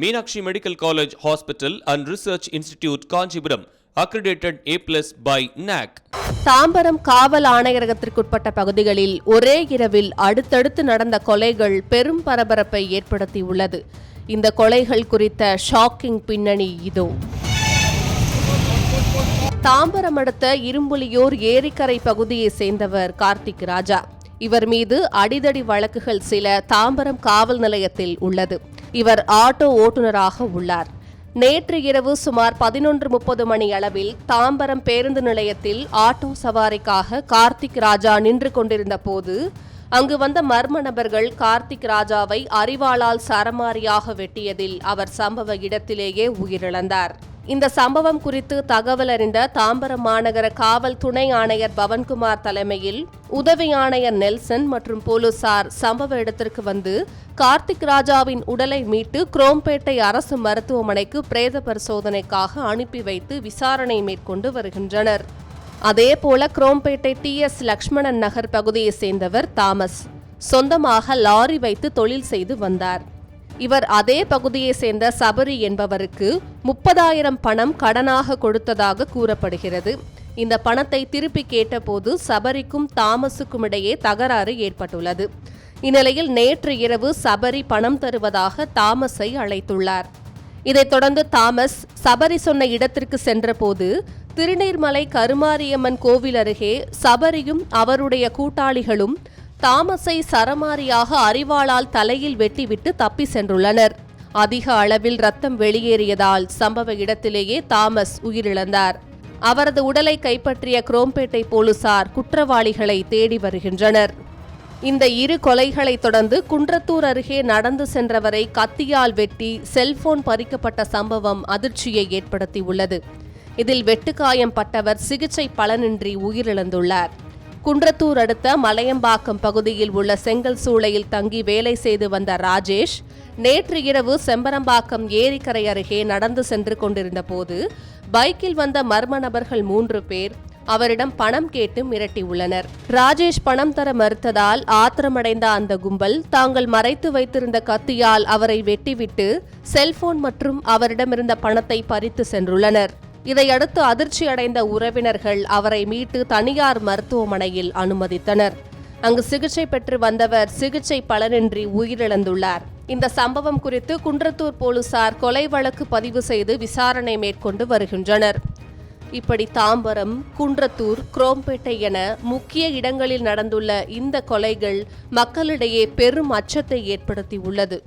Meenakshi medical college hospital and research institute Kanchipuram accredited A plus by NAAC Tambaram காவல் ஆணையரகத்திற்குட்பட்ட பகுதிகளில் ஒரே இரவில் அடுத்தடுத்து நடந்த கொலைகள் பெரும் பரபரப்பை ஏற்படுத்தியுள்ளது. இந்த கொலைகள் குறித்த ஷாக்கிங் பின்னணி இதோ. தாம்பரம் அடுத்த இரும்புலியூர் ஏரிக்கரை பகுதியை சேர்ந்தவர் கார்த்திக் ராஜா. இவர் மீது அடிதடி வழக்குகள் சில தாம்பரம் காவல் நிலையத்தில் உள்ளது. இவர் ஆட்டோ ஓட்டுநராக உள்ளார். நேற்று இரவு சுமார் பதினொன்று முப்பது மணி அளவில் தாம்பரம் பேருந்து நிலையத்தில் ஆட்டோ சவாரிக்காக கார்த்திக் ராஜா நின்று கொண்டிருந்த போது அங்கு வந்த மர்ம நபர்கள் கார்த்திக் ராஜாவை அறிவாளால் சரமாரியாக வெட்டியதில் அவர் சம்பவ இடத்திலேயே உயிரிழந்தார். இந்த சம்பவம் குறித்து தகவல் அறிந்த தாம்பரம் மாநகர காவல் துணை ஆணையர் பவன்குமார் தலைமையில் உதவி ஆணையர் நெல்சன் மற்றும் போலீசார் சம்பவ இடத்திற்கு வந்து கார்த்திக் ராஜாவின் உடலை மீட்டு குரோம்பேட்டை அரசு மருத்துவமனைக்கு பிரேத பரிசோதனைக்காக அனுப்பி வைத்து விசாரணை மேற்கொண்டு வருகின்றனர். அதேபோல குரோம்பேட்டை டி எஸ் லக்ஷ்மணன் நகர் பகுதியைச் சேர்ந்தவர் தாமஸ். சொந்தமாக லாரி வைத்து தொழில் செய்து வந்தார். இவர் அதே பகுதியைச் சேர்ந்த சபரி என்பவருக்கு முப்பதாயிரம் பணம் கடனாக கொடுத்ததாக கூறப்படுகிறது. இந்த பணத்தை திருப்பி கேட்டபோது சபரிக்கும் தாமஸுக்கும் இடையே தகராறு ஏற்பட்டுள்ளது. இந்நிலையில் நேற்று இரவு சபரி பணம் தருவதாக தாமஸை அழைத்துள்ளார். இதைத் தொடர்ந்து தாமஸ் சபரி சொன்ன இடத்திற்கு சென்றபோது திருநீர்மலை கருமாரியம்மன் கோவில் அருகே சபரியும் அவருடைய கூட்டாளிகளும் தாமஸை சரமாரியாக அரிவாளால் தலையில் வெட்டிவிட்டு தப்பி சென்றுள்ளனர். அதிக அளவில் ரத்தம் வெளியேறியதால் சம்பவ இடத்திலேயே தாமஸ் உயிரிழந்தார். அவரது உடலை கைப்பற்றிய குரோம்பேட்டை போலீசார் குற்றவாளிகளை தேடி வருகின்றனர். இந்த இரு கொலைகளை தொடர்ந்து குன்றத்தூர் அருகே நடந்து சென்றவரை கத்தியால் வெட்டி செல்போன் பறிக்கப்பட்ட சம்பவம் அதிர்ச்சியை ஏற்படுத்தியுள்ளது. இதில் வெட்டுக்காயம் பட்டவர் சிகிச்சை பலனின்றி உயிரிழந்துள்ளார். குன்றத்தூர் அடுத்த மலையம்பாக்கம் பகுதியில் உள்ள செங்கல் சூளையில் தங்கி வேலை செய்து வந்த ராஜேஷ் நேற்று இரவு செம்பரம்பாக்கம் ஏரிக்கரை அருகே நடந்து சென்று கொண்டிருந்த போது பைக்கில் வந்த மர்ம நபர்கள் மூன்று பேர் அவரிடம் பணம் கேட்டு மிரட்டியுள்ளனர் ராஜேஷ் பணம் தர மறுத்ததால் ஆத்திரமடைந்த அந்த கும்பல் தாங்கள் மறைத்து வைத்திருந்த கத்தியால் அவரை வெட்டிவிட்டு செல்போன் மற்றும் அவரிடமிருந்த பணத்தை பறித்து சென்றுள்ளனர். இதையடுத்து அதிர்ச்சியடைந்த உறவினர்கள் அவரை மீட்டு தனியார் மருத்துவமனையில் அனுமதித்தனர். அங்கு சிகிச்சை பெற்று வந்தவர் சிகிச்சை பலனின்றி உயிரிழந்துள்ளார். இந்த சம்பவம் குறித்து குன்றத்தூர் போலீசார் கொலை வழக்கு பதிவு செய்து விசாரணை மேற்கொண்டு வருகின்றனர். இப்படி தாம்பரம் குன்றத்தூர் குரோம்பேட்டை என முக்கிய இடங்களில் நடந்துள்ள இந்த கொலைகள் மக்களிடையே பெரும் அச்சத்தை ஏற்படுத்தியுள்ளது.